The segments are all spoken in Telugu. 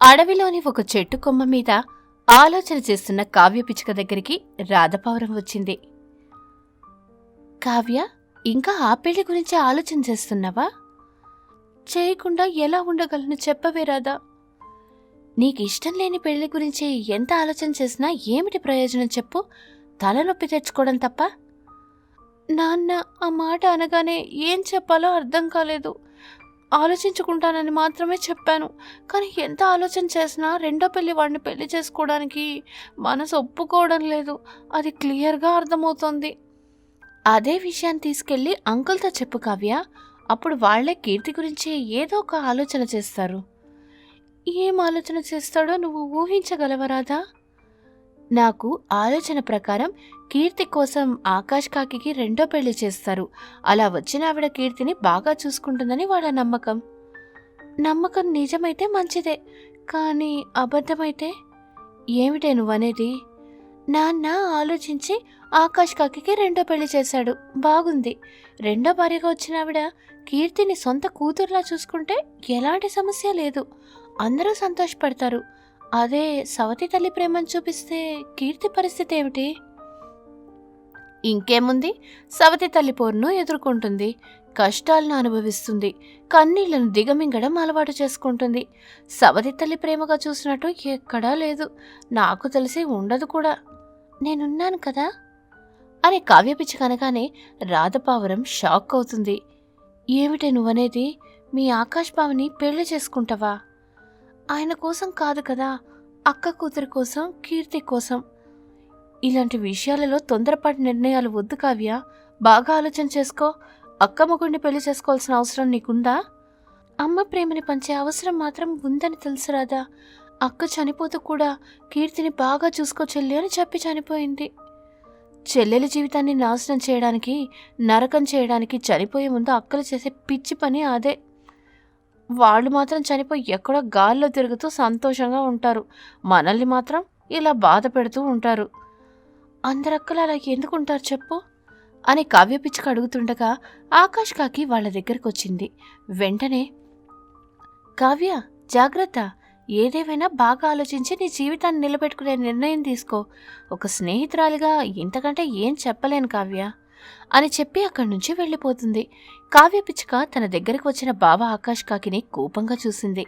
అడవిలోని ఒక చెట్టు కొమ్మ మీద ఆలోచన చేస్తున్న కావ్య పిచ్చుక దగ్గరికి రాధపౌరం వచ్చింది. కావ్య ఇంకా ఆ పెళ్ళి గురించి ఆలోచన చేస్తున్నావా? చేయకుండా ఎలా ఉండగలను చెప్పవే రాధా. నీకు ఇష్టం లేని పెళ్ళి గురించి ఎంత ఆలోచన చేసినా ఏమిటి ప్రయోజనం చెప్పు. తలనొప్పి తెచ్చుకోవడం తప్ప. నాన్న ఆ మాట అనగానే ఏం చెప్పాలో అర్థం కాలేదు. ఆలోచించుకుంటానని మాత్రమే చెప్పాను. కానీ ఎంత ఆలోచన చేసినా రెండో పెళ్ళి వాడిని పెళ్ళి చేసుకోవడానికి మనసు ఒప్పుకోవడం లేదు. అది క్లియర్గా అర్థమవుతోంది. అదే విషయాన్ని తీసుకెళ్ళి అంకుల్తో చెప్పు కావ్య. అప్పుడు వాళ్ళే కీర్తి గురించి ఏదో ఒక ఆలోచన చేస్తారు. ఏం ఆలోచన చేస్తాడో నువ్వు ఊహించగలవరాదా నాకు ఆలోచన ప్రకారం కీర్తి కోసం ఆకాష్ కాకికి రెండో పెళ్ళి చేస్తారు. అలా వచ్చిన ఆవిడ కీర్తిని బాగా చూసుకుంటుందని వాళ్ళ నమ్మకం. నమ్మకం నిజమైతే మంచిదే కానీ అబద్ధమైతే? ఏమిటే నువ్వనేది? నాన్న ఆలోచించి ఆకాష్ కాకికి రెండో పెళ్ళి చేశాడు. బాగుంది. రెండో భార్యగా వచ్చిన ఆవిడ కీర్తిని సొంత కూతురులా చూసుకుంటే ఎలాంటి సమస్య లేదు. అందరూ సంతోషపడతారు. అదే సవతి తల్లి ప్రేమను చూపిస్తే కీర్తి పరిస్థితి ఏమిటి? ఇంకేముంది? సవతి తల్లి పోరును ఎదుర్కొంటుంది. కష్టాలను అనుభవిస్తుంది. కన్నీళ్ళను దిగమింగడం అలవాటు చేసుకుంటుంది. సవతి తల్లి ప్రేమగా చూసినట్టు ఎక్కడా లేదు. నాకు తెలిసి ఉండదు కూడా. నేనున్నాను కదా? అని కావ్యపిచ్చి కనగానే రాధపావరం షాక్ అవుతుంది. ఏమిటే నువ్వనేది? మీ ఆకాష్ బావని పెళ్ళి చేసుకుంటావా? ఆయన కోసం కాదు కదా. అక్క కూతురి కోసం కీర్తి కోసం. ఇలాంటి విషయాలలో తొందరపాటి నిర్ణయాలు వద్దు కావ్య. బాగా ఆలోచన చేసుకో. అక్క మొగుడిని పెళ్ళి చేసుకోవాల్సిన అవసరం నీకుందా? అమ్మ ప్రేమని పంచే అవసరం మాత్రం ఉందని తెలుసురాదా అక్క చనిపోతూ కూడా కీర్తిని బాగా చూసుకో చెల్లి అని చెప్పి చనిపోయింది. చెల్లెల జీవితాన్ని నాశనం చేయడానికి నరకం చేయడానికి చనిపోయే ముందు అక్కలు చేసే పిచ్చి పని అదే. వాళ్ళు మాత్రం చనిపోయి ఎక్కడో గాల్లో తిరుగుతూ సంతోషంగా ఉంటారు. మనల్ని మాత్రం ఇలా బాధ పెడుతూ ఉంటారు. అందరక్కలు అలా ఎందుకు ఉంటారు చెప్పు? అని కావ్య పిచ్చుక అడుగుతుండగా ఆకాష్ కాకి వాళ్ళ దగ్గరకు వచ్చింది వెంటనే కావ్య జాగ్రత్త. ఏదేమైనా బాగా ఆలోచించి నీ జీవితాన్ని నిలబెట్టుకునే నిర్ణయం తీసుకో. ఒక స్నేహితురాలిగా ఇంతకంటే ఏం చెప్పలేను కావ్య. అని చెప్పి అక్కడి నుంచి వెళ్ళిపోతుంది. కావ్య పిచ్చుక తన దగ్గరకు వచ్చిన బావ ఆకాష్ కాకిని కోపంగా చూసింది.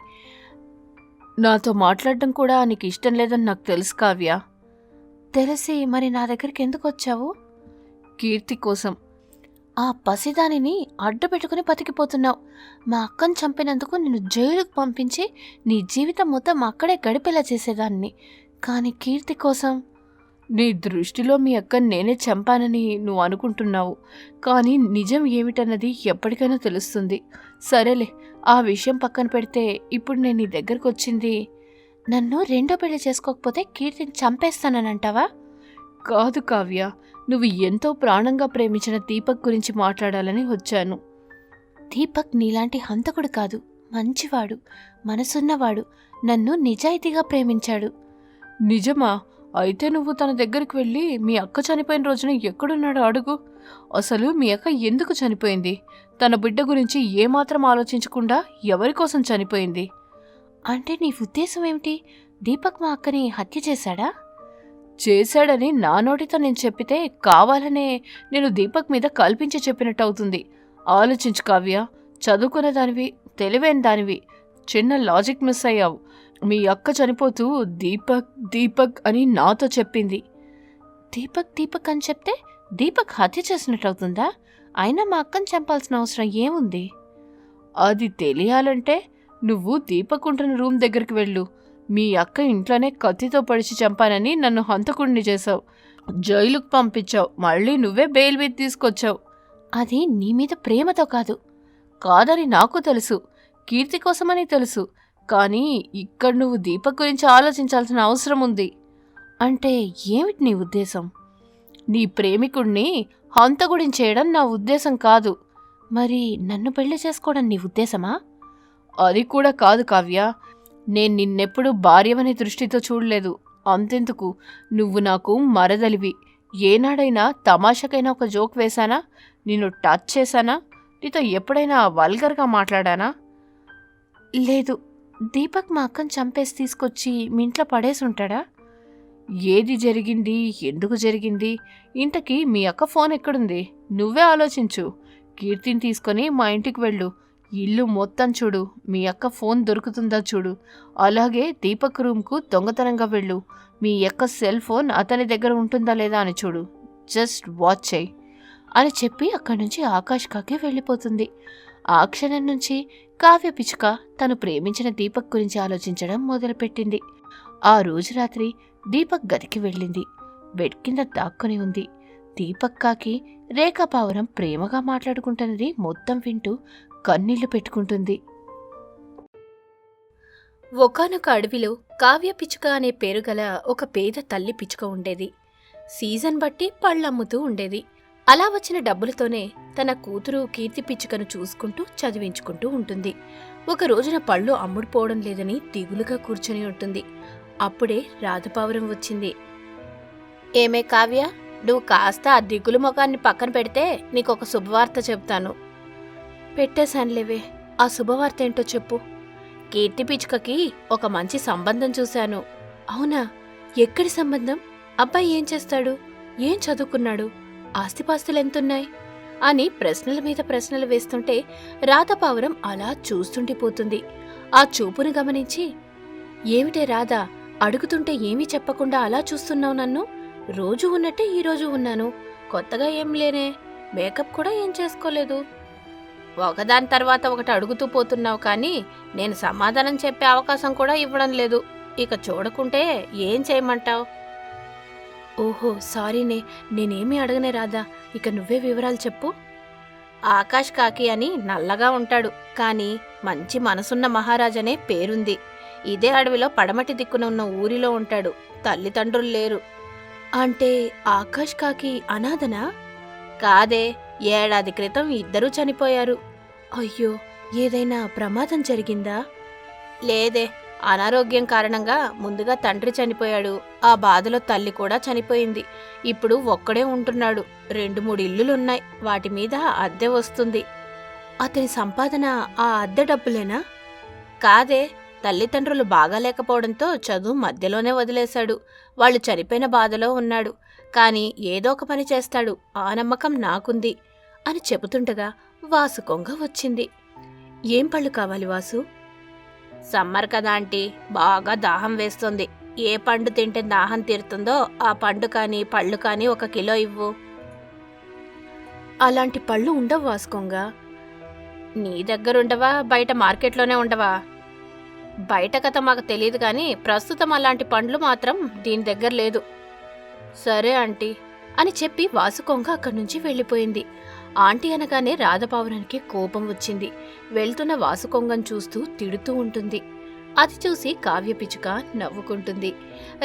నాతో మాట్లాడడం కూడా నీకు ఇష్టం లేదని నాకు తెలుసు కావ్య. తెలిసి మరి నా దగ్గరికి ఎందుకు వచ్చావు? కీర్తి కోసం. ఆ పసిదానిని అడ్డు పెట్టుకుని బతికిపోతున్నావు. మా అక్కను చంపినందుకు నిన్ను జైలుకు పంపించి నీ జీవితం మొత్తం అక్కడే గడిపేలా చేసేదాన్ని. కానీ కీర్తి కోసం? నీ దృష్టిలో మీ అక్కని నేనే చంపానని నువ్వు అనుకుంటున్నావు. కానీ నిజం ఏమిటన్నది ఎప్పటికైనా తెలుస్తుంది. సరేలే ఆ విషయం పక్కన పెడితే ఇప్పుడు నేను నీ దగ్గరకు వచ్చింది నన్ను రెండో పెళ్ళి చేసుకోకపోతే కీర్తిని చంపేస్తాననంటావా? కాదు కావ్య. నువ్వు ఎంతో ప్రాణంగా ప్రేమించిన దీపక్ గురించి మాట్లాడాలని వచ్చాను. దీపక్ నీలాంటి హంతకుడు కాదు. మంచివాడు. మనసున్నవాడు. నన్ను నిజాయితీగా ప్రేమించాడు. నిజమా? అయితే నువ్వు తన దగ్గరికి వెళ్ళి మీ అక్క చనిపోయిన రోజున ఎక్కడున్నాడో అడుగు. అసలు మీ అక్క ఎందుకు చనిపోయింది? తన బిడ్డ గురించి ఏమాత్రం ఆలోచించకుండా ఎవరి కోసం చనిపోయింది? అంటే నీ ఉద్దేశం ఏమిటి? దీపక్ మా అక్కని హత్య చేశాడా? చేశాడని నా నోటితో నేను చెప్పితే కావాలనే నేను దీపక్ మీద కల్పించి చెప్పినట్టు అవుతుంది ఆలోచించు కావ్య చదువుకున్న దానివి తెలివైన దానివి చిన్న లాజిక్ మిస్ అయ్యావు. మీ అక్క చనిపోతూ దీపక్ దీపక్ అని నాతో చెప్పింది. దీపక్ దీపక్ అని చెప్తే దీపక్ హత్య చేసినట్టు అవుతుందా అయినా మా అక్కని చంపాల్సిన అవసరం ఏముంది? అది తెలియాలంటే నువ్వు దీపక్ ఉంటున్న రూమ్ దగ్గరికి వెళ్ళు. మీ అక్క ఇంట్లోనే కత్తితో పడిచి చంపానని నన్ను హంతకుడిని చేశావు. జైలుకు పంపించావు. మళ్ళీ నువ్వే బెయిల్ మీద తీసుకొచ్చావు. అది నీ మీద ప్రేమతో కాదు. కాదని నాకు తెలుసు. కీర్తి కోసమని తెలుసు. కానీ ఇక్కడ నువ్వు దీపక్ గురించి ఆలోచించాల్సిన అవసరం ఉంది. అంటే ఏమిటి నీ ఉద్దేశం? నీ ప్రేమికుణ్ణి హంతకుడిని చేయడం నా ఉద్దేశం కాదు. మరి నన్ను పెళ్ళి చేసుకోవడం నీ ఉద్దేశమా? అది కూడా కాదు కావ్య. నేను నిన్నెప్పుడు భార్యవని దృష్టితో చూడలేదు. అంతెందుకు? నువ్వు నాకు మరదలివి. ఏనాడైనా తమాషకైనా ఒక జోక్ వేశానా? నిన్ను టచ్ చేశానా? నీతో ఎప్పుడైనా వల్గర్గా మాట్లాడానా? లేదు. దీపక్ మా అక్కను చంపేసి తీసుకొచ్చి మీ ఇంట్లో పడేసి ఉంటాడా? ఏది జరిగింది? ఎందుకు జరిగింది? ఇంతకీ మీ అక్క ఫోన్ ఎక్కడుంది? నువ్వే ఆలోచించు. కీర్తిని తీసుకొని మా ఇంటికి వెళ్ళు. ఇల్లు మొత్తం చూడు. మీ అక్క ఫోన్ దొరుకుతుందా చూడు. అలాగే దీపక్ రూమ్కు దొంగతనంగా వెళ్ళు. మీ యొక్క సెల్ ఫోన్ అతని దగ్గర ఉంటుందా లేదా అని చూడు. జస్ట్ వాచ్ చేయి అని చెప్పి అక్కడి నుంచి ఆకాష్ కాకి వెళ్ళిపోతుంది. ఆ క్షణం నుంచి కావ్య పిచ్చుక తను ప్రేమించిన దీపక్ గురించి ఆలోచించడం మొదలుపెట్టింది. ఆ రోజు రాత్రి దీపక్ గదికి వెళ్ళింది. బెడ్ కింద దాక్కుని ఉంది. దీపక్ కాకి రేఖాపావురం ప్రేమగా మాట్లాడుకుంటున్నది మొత్తం వింటూ కన్నీళ్ళు పెట్టుకుంటుంది. ఒకనొక అడవిలో కావ్య పిచ్చుక అనే పేరు గల ఒక పేద తల్లి పిచ్చుక ఉండేది. సీజన్ బట్టి పళ్ళమ్ముతూ ఉండేది. అలా వచ్చిన డబ్బులతోనే తన కూతురు కీర్తి పిచ్చుకను చూసుకుంటూ చదివించుకుంటూ ఉంటుంది. ఒక రోజున పళ్ళు అమ్ముడుపోవడం లేదని దిగులుగా కూర్చొని ఉంటుంది. అప్పుడే రాధపావురం వచ్చింది. ఏమే కావ్య నువ్వు కాస్త ఆ దిగులు ముఖాన్ని పక్కన పెడితే నీకొక శుభవార్త చెప్తాను పెట్టేశానులేవే. ఆ శుభవార్త ఏంటో చెప్పు. కీర్తి పిచ్చుకకి ఒక మంచి సంబంధం చూశాను. అవునా? ఎక్కడి సంబంధం? అబ్బాయి ఏం చేస్తాడు? ఏం చదువుకున్నాడు? ఆస్తిపాస్తులు ఎంతున్నాయి? అని ప్రశ్నల మీద ప్రశ్నలు వేస్తుంటే రాధపావురం అలా చూస్తుండిపోతుంది. ఆ చూపును గమనించి ఏమిటే రాధా అడుగుతుంటే ఏమీ చెప్పకుండా అలా చూస్తున్నావు నన్ను? రోజు ఉన్నట్టే ఈరోజు ఉన్నాను. కొత్తగా ఏం లేనే. మేకప్ కూడా ఏం చేసుకోలేదు. ఒకదాని తర్వాత ఒకటి అడుగుతూ పోతున్నావు కానీ నేను సమాధానం చెప్పే అవకాశం కూడా ఇవ్వడం లేదు. ఇక చూడకుంటే ఏం చేయమంటావు? ఓహో సారీనే నేనేమీ అడగనే రాదా? ఇక నువ్వే వివరాలు చెప్పు. ఆకాష్ కాకి అని నల్లగా ఉంటాడు. కానీ మంచి మనసున్న మహారాజనే పేరుంది. ఇదే అడవిలో పడమటి దిక్కున ఉన్న ఊరిలో ఉంటాడు. తల్లిదండ్రులు లేరు. అంటే ఆకాష్ కాకి అనాథనా? కాదే ఏడాది క్రితం ఇద్దరూ చనిపోయారు. అయ్యో ఏదైనా ప్రమాదం జరిగిందా? లేదే అనారోగ్యం కారణంగా ముందుగా తండ్రి చనిపోయాడు. ఆ బాధలో తల్లి కూడా చనిపోయింది. ఇప్పుడు ఒక్కడే ఉంటున్నాడు. రెండు మూడు ఇల్లులున్నాయి. వాటి మీద అద్దె వస్తుంది. అతని సంపాదన ఆ అద్దె డబ్బులేనా? కాదే తల్లిదండ్రులు బాగాలేకపోవడంతో చదువు మధ్యలోనే వదిలేశాడు. వాళ్ళు చనిపోయిన బాధలో ఉన్నాడు. కానీ ఏదో ఒక పని చేస్తాడు. ఆ నమ్మకం నాకుంది అని చెబుతుండగా వాసు కొంగ వచ్చింది. ఏం పళ్ళు కావాలి వాసు? సమ్మర్ కదా ఆంటీ బాగా దాహం వేస్తుంది. ఏ పండు తింటే దాహం తీరుతుందో ఆ పండు కానీ పళ్ళు కానీ ఒక కిలో ఇవ్వు. అలాంటి పళ్ళు ఉండవు వాసుకోంగా నీ దగ్గర ఉండవా? బయట మార్కెట్లోనే ఉండవా? బయట కథ మాకు తెలియదు కానీ ప్రస్తుతం అలాంటి పండ్లు మాత్రం దీని దగ్గర లేదు. సరే ఆంటీ అని చెప్పి వాసుకొంగ అక్కడి నుంచి వెళ్ళిపోయింది. ఆంటీ అనగానే రాధపావురానికి కోపం వచ్చింది. వెళ్తున్న వాసుకొంగను చూస్తూ తిడుతూ ఉంటుంది. అది చూసి కావ్యపిచుక నవ్వుకుంటుంది.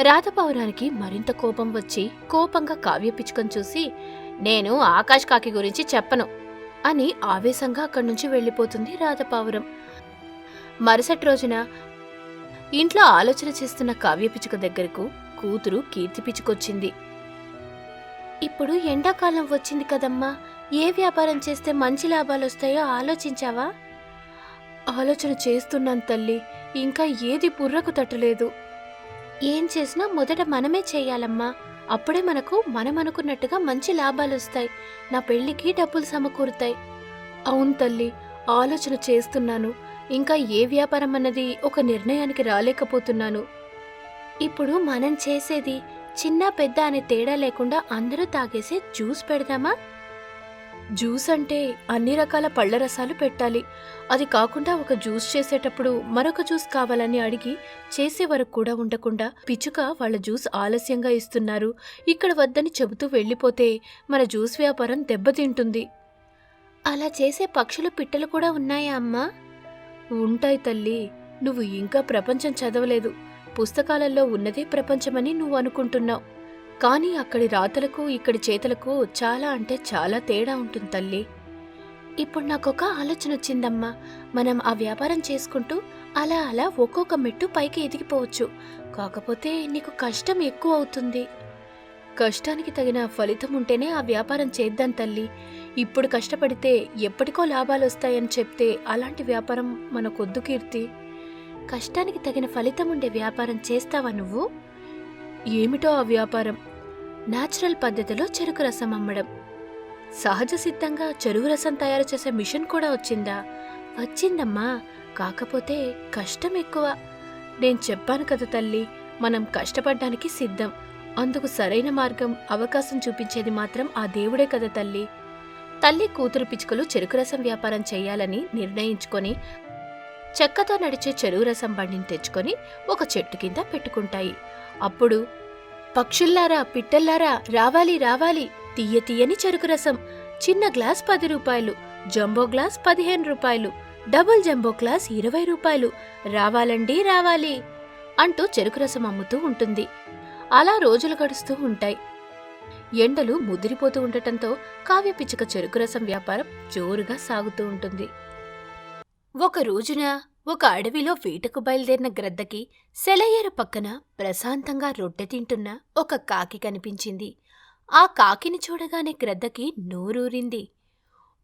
రాధపావురానికి మరింత కోపం వచ్చి కోపంగా కావ్యపిచుకను చూసి నేను ఆకాష్ కాకి గురించి చెప్పను అని ఆవేశంగా అక్కడి నుంచి వెళ్ళిపోతుంది రాధపావురం మరుసటి రోజున ఇంట్లో ఆలోచన చేస్తున్న కావ్యపిచుక దగ్గరకు కూతురు కీర్తి పిచ్చుకొచ్చింది. ఇప్పుడు ఎండాకాలం వచ్చింది కదమ్మా. ఏ వ్యాపారం చేస్తే మంచి లాభాలు వస్తాయో ఆలోచించావా? ఆలోచన చేస్తున్నాను తల్లి. ఇంకా ఏది బుర్రకు తట్టలేదు. ఏం చేసినా మొదట మనమే చేయాలమ్మా. అప్పుడే మనకు మనం అనుకున్నట్టుగా మంచి లాభాలు వస్తాయి. నా పెళ్ళికి డబ్బులు సమకూరుతాయి. అవును తల్లి ఆలోచన చేస్తున్నాను. ఇంకా ఏ వ్యాపారం అన్నది ఒక నిర్ణయానికి రాలేకపోతున్నాను. ఇప్పుడు మనం చేసేది చిన్న పెద్ద అనే తేడా లేకుండా అందరూ తాగేసే జ్యూస్ పెడదామా? జ్యూస్ అంటే అన్ని రకాల పళ్ళ రసాలు పెట్టాలి. అది కాకుండా ఒక జ్యూస్ చేసేటప్పుడు మరొక జ్యూస్ కావాలని అడిగి చేసే వరకు కూడా ఉండకుండా పిచ్చుక వాళ్ళ జ్యూస్ ఆలస్యంగా ఇస్తున్నారు. ఇక్కడ వద్దని చెబుతూ వెళ్ళిపోతే మన జ్యూస్ వ్యాపారం దెబ్బతింటుంది. అలా చేసే పక్షులు పిట్టలు కూడా ఉన్నాయా అమ్మా? ఉంటాయి తల్లి. నువ్వు ఇంకా ప్రపంచం చదవలేదు. పుస్తకాలలో ఉన్నదే ప్రపంచమని నువ్వు అనుకుంటున్నావు. కానీ అక్కడి రాతలకు ఇక్కడి చేతలకు చాలా అంటే చాలా తేడా ఉంటుంది తల్లి. ఇప్పుడు నాకొక ఆలోచన వచ్చిందమ్మా. మనం ఆ వ్యాపారం చేసుకుంటూ అలా అలా ఒక్కొక్క మెట్టు పైకి ఎదిగిపోవచ్చు. కాకపోతే నీకు కష్టం ఎక్కువ అవుతుంది. కష్టానికి తగిన ఫలితం ఉంటేనే ఆ వ్యాపారం చేద్దాం తల్లి. ఇప్పుడు కష్టపడితే ఎప్పటికో లాభాలు వస్తాయని చెప్తే అలాంటి వ్యాపారం మనకొద్దు కీర్తి. కష్టానికి తగిన ఫలితం ఉండే వ్యాపారం చేస్తావా నువ్వు? ఏమిటో ఆ వ్యాపారం? నాచురల్ పద్ధతిలో చెరుకు రసం అమ్మడం. సహజ సిద్ధంగా చెరుకు రసం తయారు చేసే మిషన్ కూడా వచ్చిందా? వచ్చిందమ్మా. కాకపోతే కష్టం ఎక్కువ. నేను చెప్పాను కదా తల్లి మనం కష్టపడ్డానికి సిద్ధం. అందుకు సరైన మార్గం అవకాశం చూపించేది మాత్రం ఆ దేవుడే కదా తల్లి. తల్లి కూతురు పిచ్చుకలు చెరుకు రసం వ్యాపారం చేయాలని నిర్ణయించుకొని చెక్కతో నడిచే చెరువు రసం బండిని తెచ్చుకొని ఒక చెట్టు కింద పెట్టుకుంటాయి. అప్పుడు పక్షుల్లారా పిట్టల్లారా రావాలి రావాలి తీయ తీయని చెరుకు రసం చిన్న గ్లాస్ పది రూపాయలు జంబో గ్లాస్ పదిహేను రూపాయలు డబుల్ జంబో గ్లాస్ ఇరవై రూపాయలు రావాలండి రావాలి అంటూ చెరుకు రసం అమ్ముతూ ఉంటుంది. అలా రోజులు గడుస్తూ ఉంటాయి. ఎండలు ముదిరిపోతూ ఉండటంతో కావ్య పిచ్చుక చెరుకు రసం వ్యాపారం జోరుగా సాగుతూ ఉంటుంది. ఒక రోజున ఒక అడవిలో వేటకు బయలుదేరిన గ్రద్దకి సెలయేరు పక్కన ప్రశాంతంగా రొట్టె తింటున్న ఒక కాకి కనిపించింది. ఆ కాకిని చూడగానే గ్రద్దకి నోరూరింది.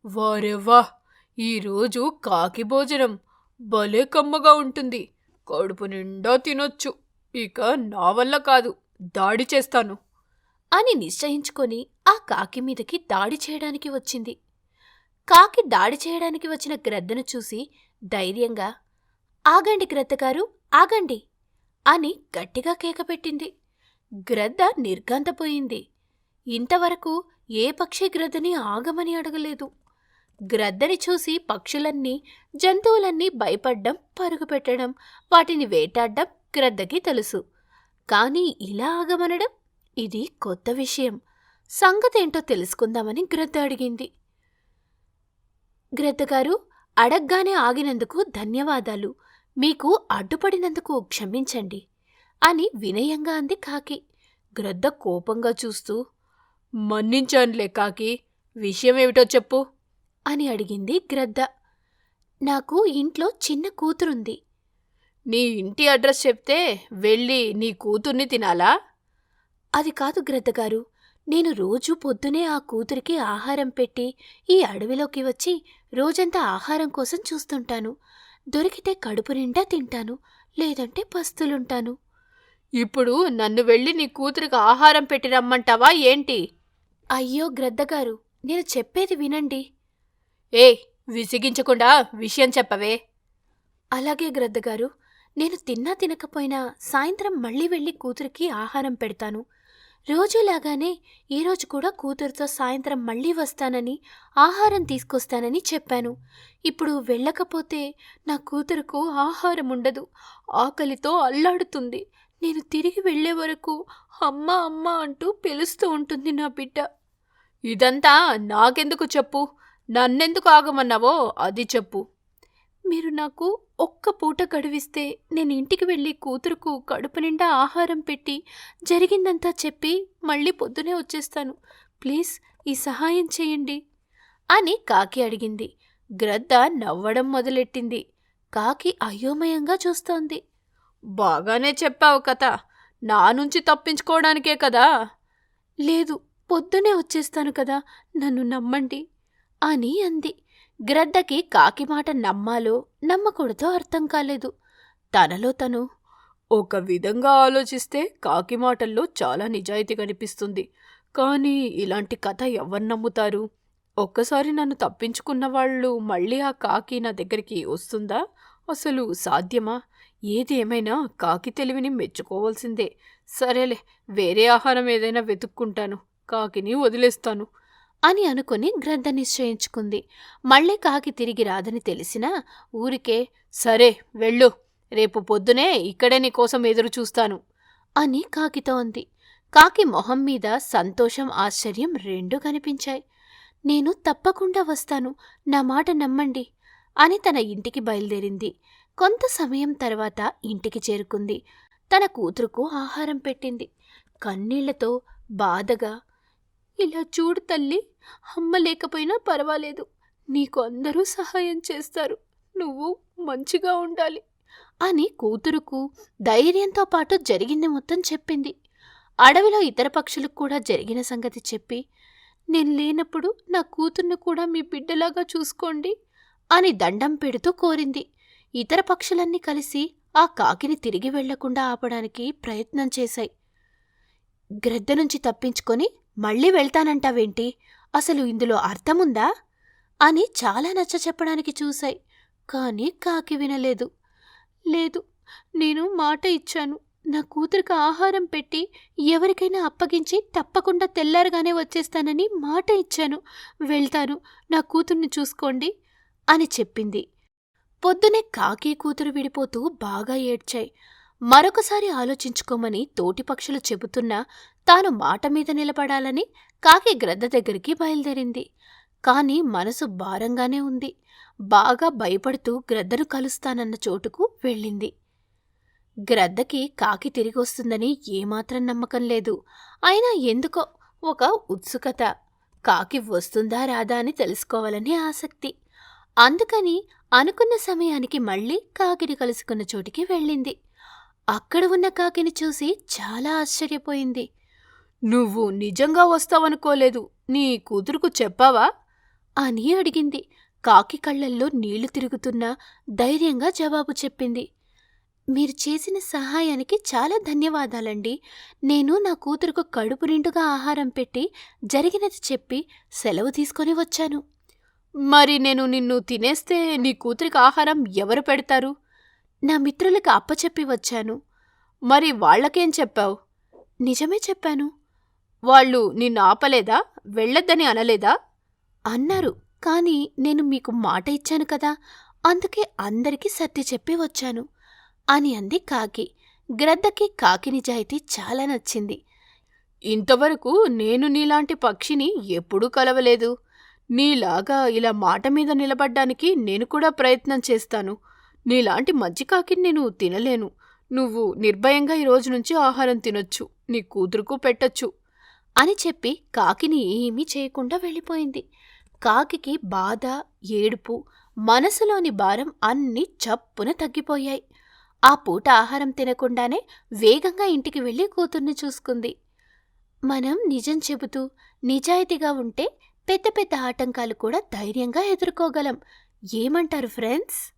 వారెవ్వా ఈరోజు కాకి భోజనం భలే కమ్మగా ఉంటుంది. కడుపు నిండా తినొచ్చు. ఇక నా వల్ల కాదు దాడి చేస్తాను. అని నిశ్చయించుకొని ఆ కాకి మీదకి దాడి చేయడానికి వచ్చింది. కాకి దాడి చేయడానికి వచ్చిన గ్రద్దను చూసి ధైర్యంగా ఆగండి గ్రద్దగారు ఆగండి అని గట్టిగా కేకపెట్టింది గ్రద్ద నిర్గంతపోయింది ఇంతవరకు ఏ పక్షి గ్రద్దని ఆగమని అడగలేదు. గ్రద్దని చూసి పక్షులన్నీ జంతువులన్నీ భయపడ్డం పరుగుపెట్టడం వాటిని వేటాడడం గ్రద్దకి తెలుసు. కానీ ఇలా ఆగమనడం ఇది కొత్త విషయం. సంగతేంటో తెలుసుకుందామని గ్రద్ద అడిగింది. గ్రద్దగారు అడగ్గానే ఆగినందుకు ధన్యవాదాలు. మీకు అడ్డుపడినందుకు క్షమించండి. అని వినయంగా అంది కాకి. గ్రద్ద కోపంగా చూస్తూ మన్నించానులే కాకి విషయమేమిటో చెప్పు? అని అడిగింది గ్రద్ద. నాకు ఇంట్లో చిన్న కూతురుంది. నీ ఇంటి అడ్రస్ చెప్తే వెళ్ళి నీ కూతుర్ని తినాలా? అది కాదు గ్రద్దగారు నేను రోజూ పొద్దునే ఆ కూతురికి ఆహారం పెట్టి ఈ అడవిలోకి వచ్చి రోజంతా ఆహారం కోసం చూస్తుంటాను. దొరికితే కడుపు నిండా తింటాను లేదంటే పస్తులుంటాను. ఇప్పుడు నన్ను వెళ్ళి నీ కూతురికి ఆహారం పెట్టి రమ్మంటావా ఏంటి? అయ్యో గ్రద్దగారు నేను చెప్పేది వినండి. ఏ విసిగించకుండా విషయం చెప్పవే. అలాగే గ్రద్దగారు నేను తిన్నా తినకపోయినా సాయంత్రం మళ్ళీ వెళ్ళి కూతురికి ఆహారం పెడతాను. రోజులాగానే ఈరోజు కూడా కూతురుతో సాయంత్రం మళ్ళీ వస్తానని ఆహారం తీసుకొస్తానని చెప్పాను. ఇప్పుడు వెళ్ళకపోతే నా కూతురుకు ఆహారం ఉండదు. ఆకలితో అల్లాడుతుంది. నేను తిరిగి వెళ్ళే వరకు అమ్మ అమ్మ అంటూ పిలుస్తూ ఉంటుంది నా బిడ్డ. ఇదంతా నాకెందుకు చెప్పు? నన్నెందుకు ఆగమన్నావో అది చెప్పు. మీరు నాకు ఒక్క పూట గడువిస్తే నేను ఇంటికి వెళ్ళి కూతురుకు కడుపు నిండా ఆహారం పెట్టి జరిగిందంతా చెప్పి మళ్ళీ పొద్దునే వచ్చేస్తాను. ప్లీజ్ ఈ సహాయం చేయండి. అని కాకి అడిగింది. గ్రద్ద నవ్వడం మొదలెట్టింది. కాకి అయోమయంగా చూస్తోంది. బాగానే చెప్పావు కథ. నా నుంచి తప్పించుకోవడానికే కదా? లేదు పొద్దునే వచ్చేస్తాను కదా. నన్ను నమ్మండి. అని అంది. గ్రద్దకి కాకి మాట నమ్మాలో నమ్మకూడదో అర్థం కాలేదు. తనలో తను ఒక విధంగా ఆలోచిస్తే కాకి మాటల్లో చాలా నిజాయితీ కనిపిస్తుంది. కానీ ఇలాంటి కథ ఎవరు నమ్ముతారు? ఒక్కసారి నన్ను తప్పించుకున్న వాళ్ళు మళ్ళీ ఆ కాకి నా దగ్గరికి వస్తుందా? అసలు సాధ్యమా? ఏది ఏమైనా కాకి తెలివిని మెచ్చుకోవాల్సిందే. సరేలే వేరే ఆహారం ఏదైనా వెతుక్కుంటాను. కాకిని వదిలేస్తాను. అని అనుకుని గ్రంథ నిశ్చయించుకుంది. మళ్ళీ కాకి తిరిగి రాదని తెలిసినా ఊరికే సరే వెళ్ళు. రేపు పొద్దునే ఇక్కడే నీకోసం ఎదురు చూస్తాను అని కాకితో అంది. కాకి మొహం మీద సంతోషం ఆశ్చర్యం రెండూ కనిపించాయి. నేను తప్పకుండా వస్తాను. నా మాట నమ్మండి అని తన ఇంటికి బయలుదేరింది. కొంత సమయం తర్వాత ఇంటికి చేరుకుంది. తన కూతురుకు ఆహారం పెట్టింది. కన్నీళ్ళతో బాధగా ఇలా చూడు తల్లి అమ్మ లేకపోయినా పర్వాలేదు. నీకు అందరూ సహాయం చేస్తారు. నువ్వు మంచిగా ఉండాలి. అని కూతురుకు ధైర్యంతో పాటు జరిగింది మొత్తం చెప్పింది. అడవిలో ఇతర పక్షులకు కూడా జరిగిన సంగతి చెప్పి నేను లేనప్పుడు నా కూతుర్ని కూడా మీ బిడ్డలాగా చూసుకోండి అని దండం పెడుతూ కోరింది. ఇతర పక్షులన్నీ కలిసి ఆ కాకిని తిరిగి వెళ్ళకుండా ఆపడానికి ప్రయత్నం చేశాయి. గ్రద్ద నుంచి తప్పించుకొని మళ్ళీ వెళ్తానంటావేంటి? అసలు ఇందులో అర్థముందా? అని చాలా నచ్చ చెప్పడానికి చూశాయి. కానీ కాకి వినలేదు. లేదు నేను మాట ఇచ్చాను. నా కూతురికి ఆహారం పెట్టి ఎవరికైనా అప్పగించి తప్పకుండా తెల్లారగానే వచ్చేస్తానని మాట ఇచ్చాను. వెళ్తాను నా కూతుర్ని చూసుకోండి అని చెప్పింది. పొద్దునే కాకి కూతురు విడిపోతూ బాగా ఏడ్చాయి. మరొకసారి ఆలోచించుకోమని తోటి పక్షులు చెబుతున్నా తాను మాట మీద నిలబడాలని కాకి గ్రద్ద దగ్గరికి బయలుదేరింది. కాని మనసు భారంగానే ఉంది. బాగా భయపడుతూ గ్రద్దను కలుస్తానన్న చోటుకు వెళ్ళింది. గ్రద్దకి కాకి తిరిగొస్తుందని ఏమాత్రం నమ్మకం లేదు. అయినా ఎందుకో ఒక ఉత్సుకత. కాకి వస్తుందా రాదా అని తెలుసుకోవాలని ఆసక్తి. అందుకని అనుకున్న సమయానికి మళ్ళీ కాకిని కలుసుకున్న చోటికి వెళ్ళింది. అక్కడ ఉన్న కాకిని చూసి చాలా ఆశ్చర్యపోయింది. నువ్వు నిజంగా వస్తావనుకోలేదు. నీ కూతురుకు చెప్పావా? అని అడిగింది. కాకి కళ్ళల్లో నీళ్ళు తిరుగుతున్నా ధైర్యంగా జవాబు చెప్పింది. మీరు చేసిన సహాయానికి చాలా ధన్యవాదాలండి. నేను నా కూతురుకు కడుపు నిండుగా ఆహారం పెట్టి జరిగినది చెప్పి సెలవు తీసుకొని వచ్చాను. మరి నేను నిన్ను తినేస్తే నీ కూతురికి ఆహారం ఎవరు పెడతారు? నా మిత్రులకు అప్పచెప్పి వచ్చాను. మరి వాళ్ళకేం చెప్పావు? నిజమే చెప్పాను. వాళ్ళు నిన్ను ఆపలేదా? వెళ్ళొద్దని అనలేదా? అన్నారు. కానీ నేను మీకు మాట ఇచ్చాను కదా అందుకే అందరికీ సర్ది చెప్పి వచ్చాను అని అంది కాకి. గ్రద్దకి కాకి నిజాయితీ చాలా నచ్చింది. ఇంతవరకు నేను నీలాంటి పక్షిని ఎప్పుడూ కలవలేదు. నీలాగా ఇలా మాట మీద నిలబడ్డానికి నేను కూడా ప్రయత్నం చేస్తాను. నీలాంటి మజ్జికాకిని కాకిని నేను తినలేను. నువ్వు నిర్భయంగా ఈ రోజు నుంచి ఆహారం తినొచ్చు. నీ కూతురుకు పెట్టొచ్చు. అని చెప్పి కాకిని ఏమీ చేయకుండా వెళ్ళిపోయింది. కాకికి బాధ ఏడుపు మనసులోని భారం అన్నీ చప్పున తగ్గిపోయాయి. ఆ పూట ఆహారం తినకుండానే వేగంగా ఇంటికి వెళ్ళి కూతుర్ని చూసుకుంది. మనం నిజం చెబుతూ నిజాయితీగా ఉంటే పెద్ద పెద్ద ఆటంకాలు కూడా ధైర్యంగా ఎదుర్కోగలం. ఏమంటారు ఫ్రెండ్స్?